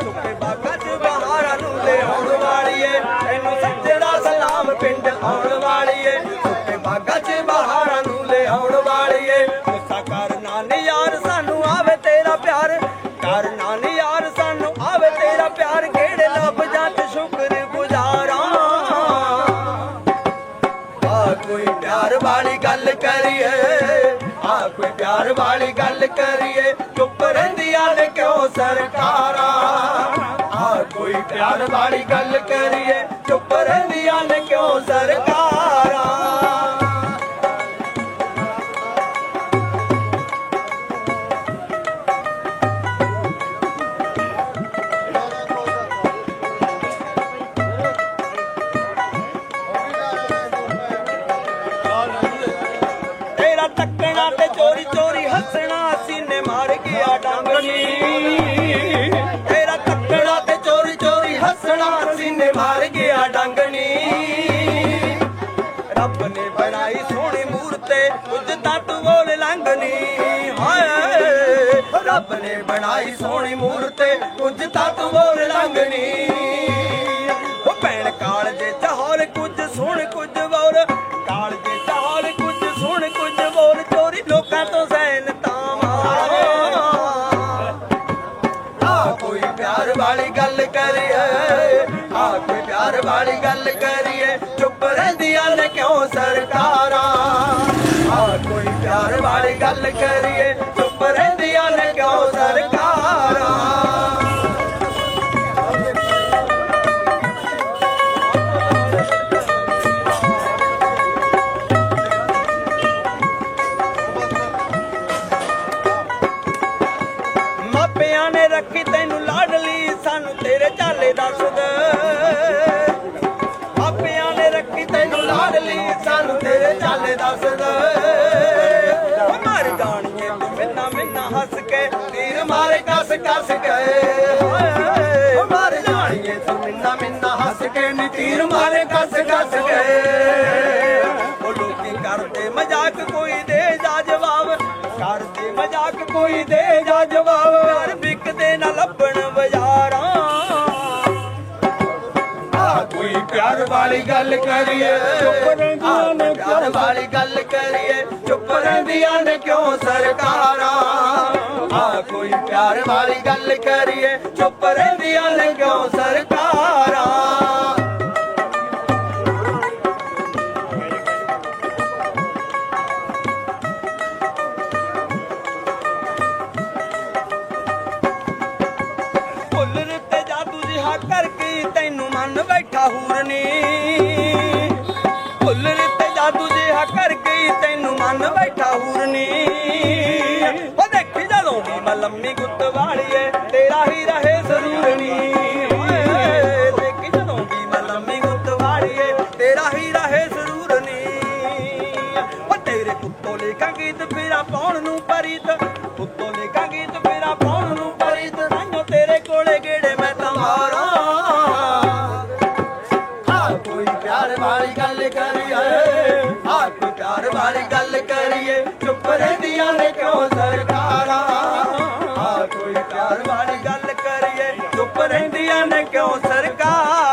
ਸੁੱਕੇ ਬਾਗਾ ਚ ਬਹਾਰਾਂ ਲਿਆਉਣ ਵਾਲੀਏ। ਇਹਨੂੰ ਸਲਾਮ ਪਿੰਡ ਆਉਣ ਵਾਲੀਏ। ਸੁੱਕੇ ਚ ਨਾਨੀ ਸਾਨੂੰ ਆਵੇ ਯਾਰ, ਸਾਨੂੰ ਆਵੇ ਤੇਰਾ ਪਿਆਰ। ਕਿਹੜੇ ਲੱਭ ਜੱਟ ਸ਼ੁਕਰ ਗੁਜ਼ਾਰਾਂ ਆ ਕੋਈ ਪਿਆਰ ਵਾਲੀ ਗੱਲ ਕਰੀਏ, ਆ ਕੋਈ ਪਿਆਰ ਵਾਲੀ ਗੱਲ ਕਰੀਏ। ਚੁੱਪ ਰਹਿੰਦੀਆਂ ਨੇ ਕਿਉਂ ਸਰਕਾਰਾਂ? ਪਿਆਰ ਵਾਲੀ ਗੱਲ ਕਰੀਏ, ਚੁੱਪ ਰਹਿੰਦੀਆਂ ਨੇ ਕਿਉਂ ਸਰਕਾਰਾਂ? ਤੇਰਾ ਤੱਕਣਾ ਤੇ ਚੋਰੀ ਚੋਰੀ ਹੱਸਣਾ, ਸੀਨੇ ਮਾਰ ਗਿਆ ਡੰਗਣੀ। ਨੇ ਸੋਹਣੀ ਮੂਰਤੇ ਕੁਝ ਤਾਂ ਤੂੰ ਬੋਲ ਲੰਘਣੀ ਹਾਏ, ਰੱਬ ਨੇ ਬਣਾਈ ਸੋਹਣੀ ਮੂਰਤੇ ਕੁਝ ਤਾਂ ਤੂੰ ਬੋਲ ਲੰਘਣੀ ਆ ਪਿਆਰ ਵਾਲੀ ਗੱਲ ਕਰੀਏ ਆ ਕੋਈ ਪਿਆਰ ਵਾਲੀ ਗੱਲ ਕਰੀਏ, ਚੁੱਪ ਰਹਿੰਦੀਆਂ ਨੇ ਕਿਉਂ ਸਰਕਾਰਾਂ? ਆ ਕੋਈ ਪਿਆਰ ਵਾਲੀ ਗੱਲ ਕਰੀਏ ਲਾਡਲੀ ਸਾਨੂੰ ਤੇਰੇ ਝਾਲੇ ਦੱਸਦਾ। ਮਾਪਿਆਂ ਨੇ ਰੱਖੀ ਤੈਨੂੰ ਲਾਡਲੀ ਸਾਨੂੰ ਤੇਰੇ ਝਾਲੇ ਦੱਸਦਾ। ਓ ਮਰ ਜਾਣੀਏ ਤੂੰ ਮਿੰਨਾ ਮਿੰਨਾ ਹੱਸ ਕੇ, ਤੀਰ ਮਾਰੇ ਕੱਸ ਕੱਸ ਕੇ। ਮਰ ਜਾਣੀਏ ਤੂੰ ਮਿੰਨਾ ਮਿੰਨਾ ਹੱਸ ਕੇ, ਨੀ ਤੀਰ ਮਾਰੇ ਕੱਸ ਕੱਸ ਕੇ। ਉਹ ਲੋਕੀ ਕਰਦੇ ਮਜ਼ਾਕ, ਕੋਈ ਦੇ ਜਾ ਜਵਾਬ। ਕਰਦੇ ਮਜ਼ਾਕ, ਕੋਈ ਦੇ ਪਿਆਰ ਵਾਲੀ ਗੱਲ ਕਰੀਏ। ਚੁੱਪ ਰਹਿੰਦੀਆਂ ਨੇ ਪਿਆਰ ਵਾਲੀ ਗੱਲ ਕਰੀਏ। ਚੁੱਪ ਰਹਿੰਦੀਆਂ ਨੇ ਕਿਉਂ ਸਰਕਾਰਾਂ? ਆ ਕੋਈ ਪਿਆਰ ਵਾਲੀ ਗੱਲ ਕਰੀਏ। ਚੁੱਪ ਰਹਿੰਦੀਆਂ ਨੇ ਕਿਉਂ ਸਰਕਾਰਾਂ? ਕਰਕੇ ਜਿਹਾ ਤੈਨੂੰ ਮਨ ਬੈਠਾ ਹੂਰਨੀ। ਉਹ ਦੇਖੀ ਜਦੋਂ ਵੀ ਮੈਂ ਲੰਮੀ ਗੁੱਤ ਵਾਲੀਏ, ਤੇਰਾ ਹੀ ਰਹੇ ਜ਼ਰੂਰਨੀ। ਦੇਖੀ ਜਦੋਂ ਵੀ ਮੈਂ ਲੰਮੀ ਗੁੱਤ ਵਾਲੀਏ, ਤੇਰਾ ਹੀ ਰਹੇ ਸਰੂਰਨੀ ਉਹ ਤੇਰੇ ਕੁੱਤੋਂ ਲੇਖਾਂ ਗੀਤ ਫੇਰਾ ਪਾਉਣ ਨੂੰ ਪਰੀਤ ਪਰ ਗੱਲ ਕਰੀਏ ਚੁੱਪ ਰਹਿੰਦੀਆਂ ਸਰਕਾਰਾਂ? ਵਾਲੀ ਗੱਲ ਕਰੀਏ ਚੁੱਪ ਰਹਿੰਦੀਆਂ ਨੇ ਕਿਉਂ ਸਰਕਾਰ?